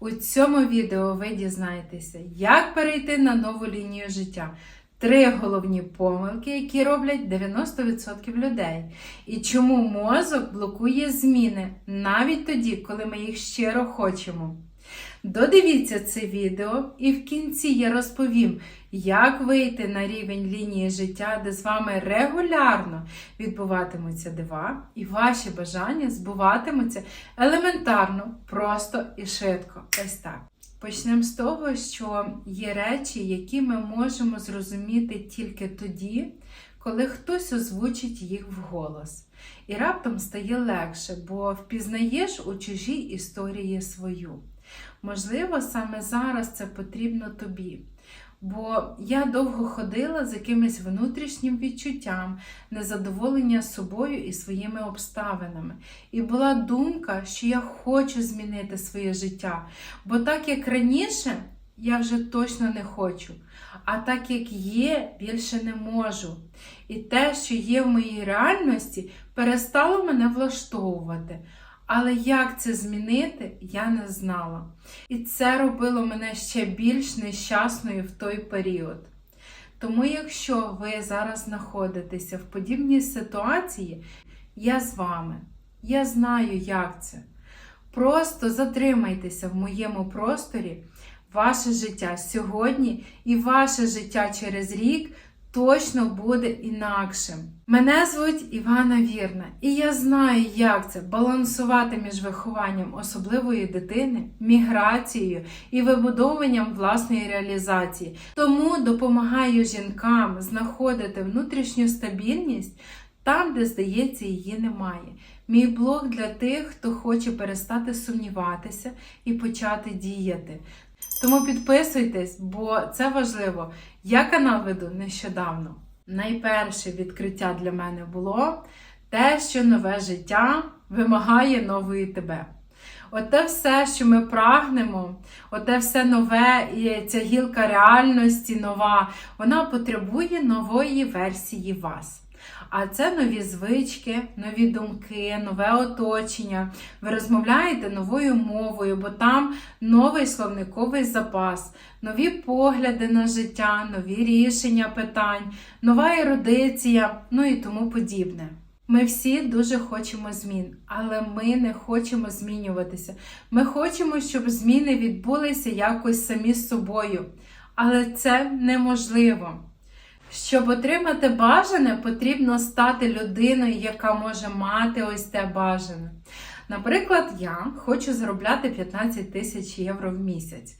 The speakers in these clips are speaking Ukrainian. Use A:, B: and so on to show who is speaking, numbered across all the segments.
A: У цьому відео ви дізнаєтеся, як перейти на нову лінію життя. Три головні помилки, які роблять 90% людей, і чому мозок блокує зміни навіть тоді, коли ми їх щиро хочемо. Додивіться це відео, і в кінці я розповім, як вийти на рівень лінії життя, де з вами регулярно відбуватимуться дива, і ваші бажання збуватимуться елементарно, просто і швидко. Ось так. Почнемо з того, що є речі, які ми можемо зрозуміти тільки тоді, коли хтось озвучить їх вголос. І раптом стає легше, бо впізнаєш у чужій історії свою. Можливо, саме зараз це потрібно тобі. Бо я довго ходила з якимось внутрішнім відчуттям, незадоволення собою і своїми обставинами. І була думка, що я хочу змінити своє життя. Бо так як раніше, я вже точно не хочу. А так як є, більше не можу. І те, що є в моїй реальності, перестало мене влаштовувати. Але як це змінити, я не знала. І це робило мене ще більш нещасною в той період. Тому, якщо ви зараз знаходитеся в подібній ситуації, я з вами. Я знаю, як це. Просто затримайтеся в моєму просторі, ваше життя сьогодні і ваше життя через рік точно буде інакшим. Мене звуть Івана Вірна, і я знаю, як це балансувати між вихованням особливої дитини, міграцією і вибудовуванням власної реалізації. Тому допомагаю жінкам знаходити внутрішню стабільність там, де, здається, її немає. Мій блог для тих, хто хоче перестати сумніватися і почати діяти. Тому підписуйтесь, бо це важливо. Я канал веду нещодавно. Найперше відкриття для мене було те, що нове життя вимагає нової тебе. Оте все, що ми прагнемо, оте все нове, і ця гілка реальності нова, вона потребує нової версії вас. А це нові звички, нові думки, нове оточення. Ви розмовляєте новою мовою, бо там новий словниковий запас, нові погляди на життя, нові рішення питань, нова ерудиція, ну і тому подібне. Ми всі дуже хочемо змін, але ми не хочемо змінюватися. Ми хочемо, щоб зміни відбулися якось самі з собою. Але це неможливо. Щоб отримати бажане, потрібно стати людиною, яка може мати ось те бажане. Наприклад, я хочу заробляти 15 тисяч євро в місяць.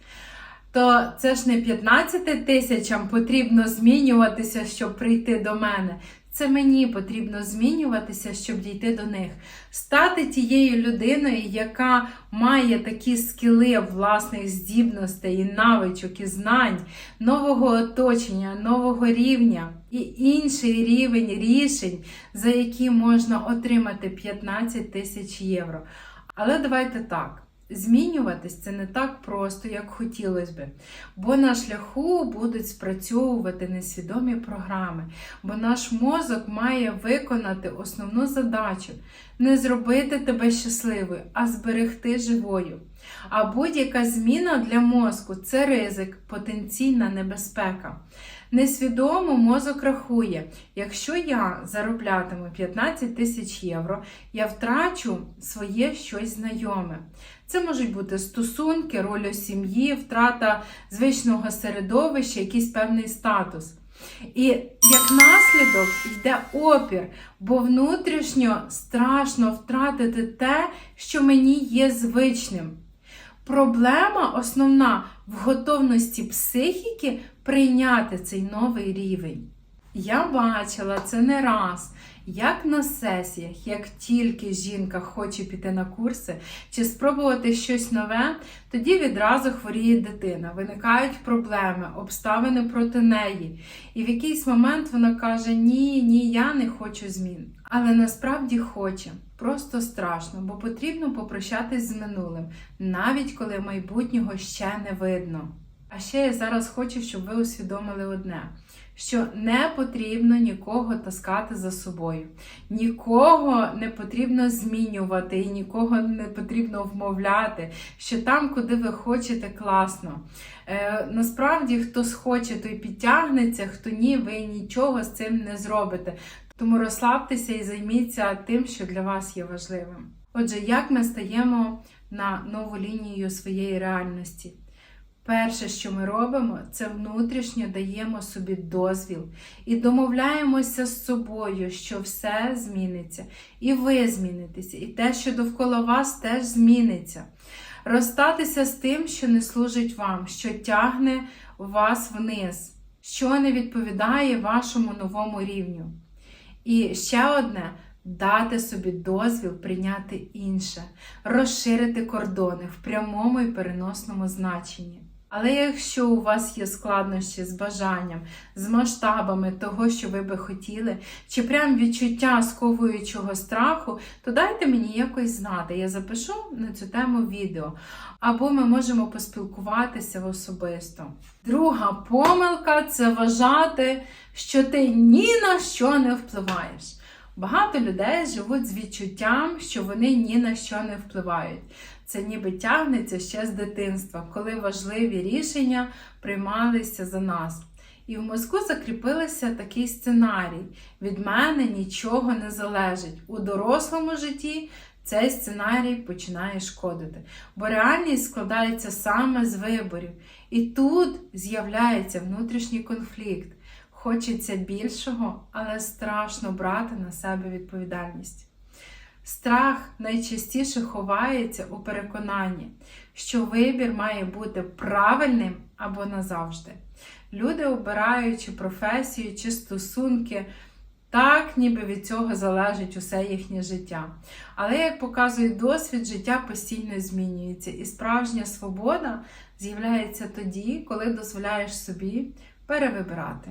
A: То це ж не 15 тисячам потрібно змінюватися, щоб прийти до мене. Це мені потрібно змінюватися, щоб дійти до них. Стати тією людиною, яка має такі скіли власних здібностей, навичок, і знань, нового оточення, нового рівня і інший рівень рішень, за які можна отримати 15 тисяч євро. Але давайте так. Змінюватись це не так просто, як хотілося би. Бо на шляху будуть спрацьовувати несвідомі програми, бо наш мозок має виконати основну задачу не зробити тебе щасливою, а зберегти живою. А будь-яка зміна для мозку це ризик, потенційна небезпека. Несвідомо мозок рахує, якщо я зароблятиму 15 тисяч євро, я втрачу своє щось знайоме. Це можуть бути стосунки, роль у сім'ї, втрата звичного середовища, якийсь певний статус. І як наслідок йде опір, бо внутрішньо страшно втратити те, що мені є звичним. Проблема основна в готовності психіки прийняти цей новий рівень. Я бачила це не раз, як на сесіях, як тільки жінка хоче піти на курси чи спробувати щось нове, тоді відразу хворіє дитина, виникають проблеми, обставини проти неї. І в якийсь момент вона каже: Ні, ні, я не хочу змін. Але насправді хоче. Просто страшно, бо потрібно попрощатись з минулим, навіть коли майбутнього ще не видно. А ще я зараз хочу, щоб ви усвідомили одне. Що не потрібно нікого таскати за собою, нікого не потрібно змінювати і нікого не потрібно вмовляти, що там, куди ви хочете, класно. Е, насправді, хто схоче, той підтягнеться, хто ні, ви нічого з цим не зробите. Тому розслабтеся і займіться тим, що для вас є важливим. Отже, як ми стаємо на нову лінію своєї реальності? Перше, що ми робимо, це внутрішньо даємо собі дозвіл і домовляємося з собою, що все зміниться, і ви змінитеся, і те, що довкола вас, теж зміниться. Розстатися з тим, що не служить вам, що тягне вас вниз, що не відповідає вашому новому рівню. І ще одне дати собі дозвіл прийняти інше, розширити кордони в прямому і переносному значенні. Але якщо у вас є складнощі з бажанням, з масштабами того, що ви би хотіли, чи прям відчуття сковуючого страху, то дайте мені якось знати. Я запишу на цю тему відео. Або ми можемо поспілкуватися особисто. Друга помилка це вважати, що ти ні на що не впливаєш. Багато людей живуть з відчуттям, що вони ні на що не впливають. Це ніби тягнеться ще з дитинства, коли важливі рішення приймалися за нас. І в мозку закріпилися такий сценарій: від мене нічого не залежить. У дорослому житті цей сценарій починає шкодити, бо реальність складається саме з виборів. І тут з'являється внутрішній конфлікт. Хочеться більшого, але страшно брати на себе відповідальність. Страх найчастіше ховається у переконанні, що вибір має бути правильним або назавжди. Люди, обираючи професію чи стосунки, так ніби від цього залежить усе їхнє життя. Але, як показує досвід, життя постійно змінюється, і справжня свобода з'являється тоді, коли дозволяєш собі перевибирати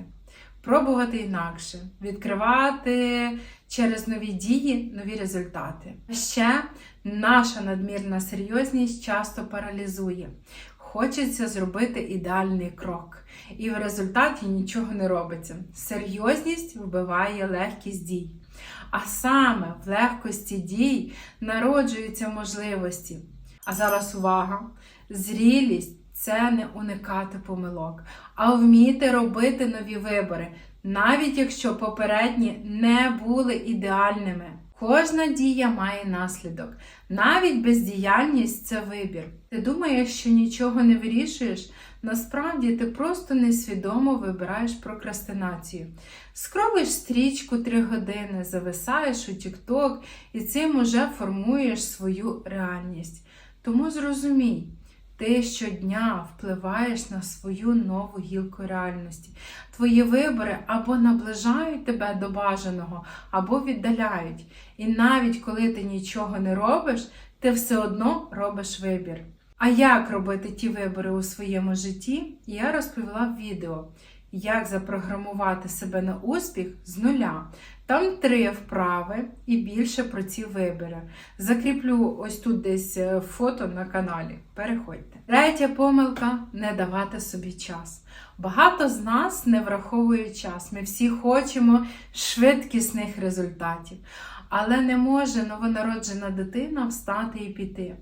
A: пробувати інакше, відкривати через нові дії нові результати. Ще наша надмірна серйозність часто паралізує. Хочеться зробити ідеальний крок, і в результаті нічого не робиться. Серйозність вбиває легкість дій. А саме в легкості дій народжуються можливості. А зараз увага! Зрілість це не уникати помилок, а вміти робити нові вибори, навіть якщо попередні не були ідеальними. Кожна дія має наслідок. Навіть бездіяльність це вибір. Ти думаєш, що нічого не вирішуєш? Насправді ти просто несвідомо вибираєш прокрастинацію. Скровиш стрічку 3 години, зависаєш у TikTok і цим уже формуєш свою реальність. Тому зрозумій. Ти щодня впливаєш на свою нову гілку реальності. Твої вибори або наближають тебе до бажаного, або віддаляють. І навіть коли ти нічого не робиш, ти все одно робиш вибір. А як робити ті вибори у своєму житті, я розповіла в відео як запрограмувати себе на успіх з нуля. Там три вправи і більше про ці вибори. Закріплю ось тут десь е, фото на каналі. Переходьте. Третя помилка не давати собі час. Багато з нас не враховує час. Ми всі хочемо швидкісних результатів. Але не може новонароджена дитина встати і піти.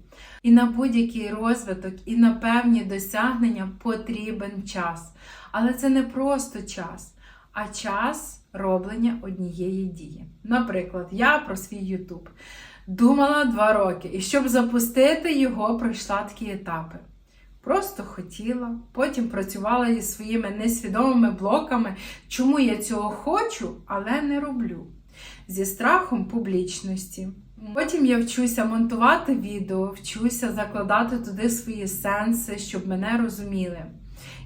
A: І на будь-який розвиток, і на певні досягнення потрібен час. Але це не просто час, а час роблення однієї дії. Наприклад, я про свій YouTube думала два роки, і щоб запустити його, пройшла такі етапи. Просто хотіла, потім працювала зі своїми несвідомими блоками, чому я цього хочу, але не роблю. Зі страхом публічності. Потім я вчуся монтувати відео, вчуся закладати туди свої сенси, щоб мене розуміли.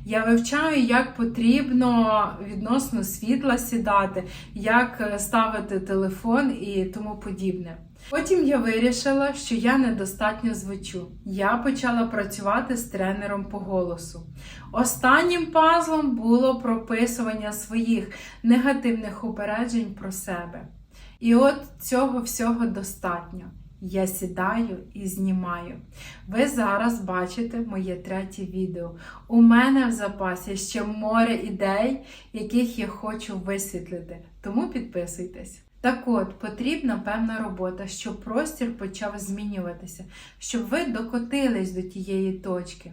A: Я вивчаю, як потрібно відносно світла сідати, як ставити телефон і тому подібне. Потім я вирішила, що я недостатньо звучу. Я почала працювати з тренером по голосу. Останнім пазлом було прописування своїх негативних упереджень про себе. І от цього всього достатньо. Я сідаю і знімаю. Ви зараз бачите моє третє відео. У мене в запасі ще море ідей, яких я хочу висвітлити. Тому підписуйтесь. Так от, потрібна певна робота, щоб простір почав змінюватися, щоб ви докотились до тієї точки.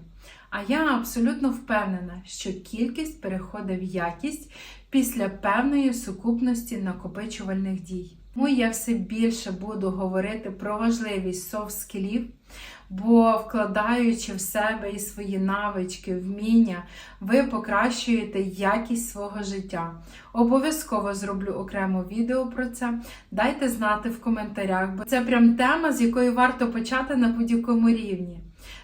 A: А я абсолютно впевнена, що кількість переходить в якість після певної сукупності накопичувальних дій. Тому я все більше буду говорити про важливість софт-скілів, бо вкладаючи в себе і свої навички, вміння, ви покращуєте якість свого життя. Обов'язково зроблю окремо відео про це. Дайте знати в коментарях, бо це прям тема, з якої варто почати на будь-якому рівні.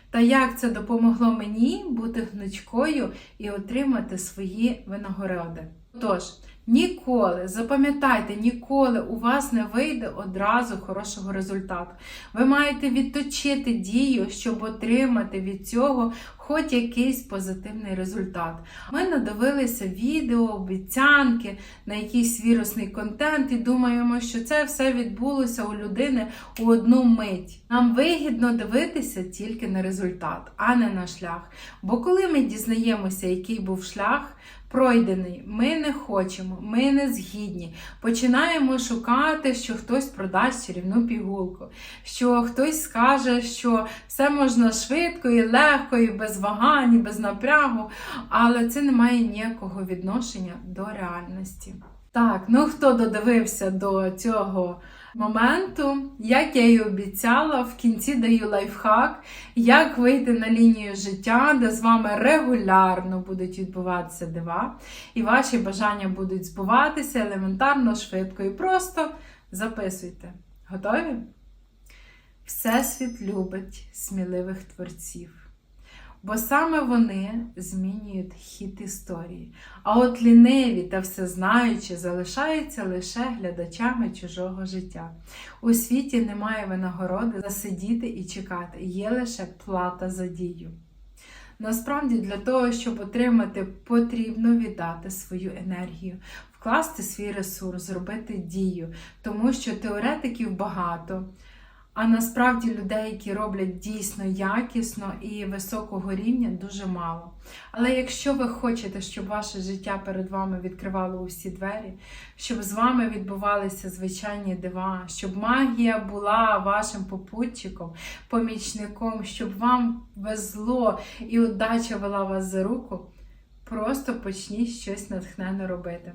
A: Та як це допомогло мені бути гнучкою і отримати свої винагороди. Тож, ніколи, запам'ятайте, ніколи у вас не вийде одразу хорошого результату. Ви маєте відточити дію, щоб отримати від цього хоч якийсь позитивний результат. Ми надивилися відео, обіцянки на якийсь вірусний контент і думаємо, що це все відбулося у людини у одну мить. Нам вигідно дивитися тільки на результат, а не на шлях. Бо коли ми дізнаємося, який був шлях, пройдений, ми не хочемо, ми не згідні. Починаємо шукати, що хтось продасть чарівну пігулку, що хтось скаже, що все можна швидко і легко, і без вагань, без напрягу, але це не має ніякого відношення до реальності. Так, ну хто додивився до цього моменту, як я і обіцяла, в кінці даю лайфхак, як вийти на лінію життя, де з вами регулярно будуть відбуватися дива, і ваші бажання будуть збуватися елементарно, швидко і просто записуйте. Готові? Всесвіт любить сміливих творців. Бо саме вони змінюють хід історії. А от ліниві та всезнаючі залишаються лише глядачами чужого життя. У світі немає винагороди за сидіти і чекати, є лише плата за дію. Насправді, для того, щоб отримати, потрібно віддати свою енергію, вкласти свій ресурс, зробити дію, тому що теоретиків багато. А насправді людей, які роблять дійсно якісно і високого рівня, дуже мало. Але якщо ви хочете, щоб ваше життя перед вами відкривало усі двері, щоб з вами відбувалися звичайні дива, щоб магія була вашим попутчиком, помічником, щоб вам везло і удача вела вас за руку, просто почніть щось натхненно робити.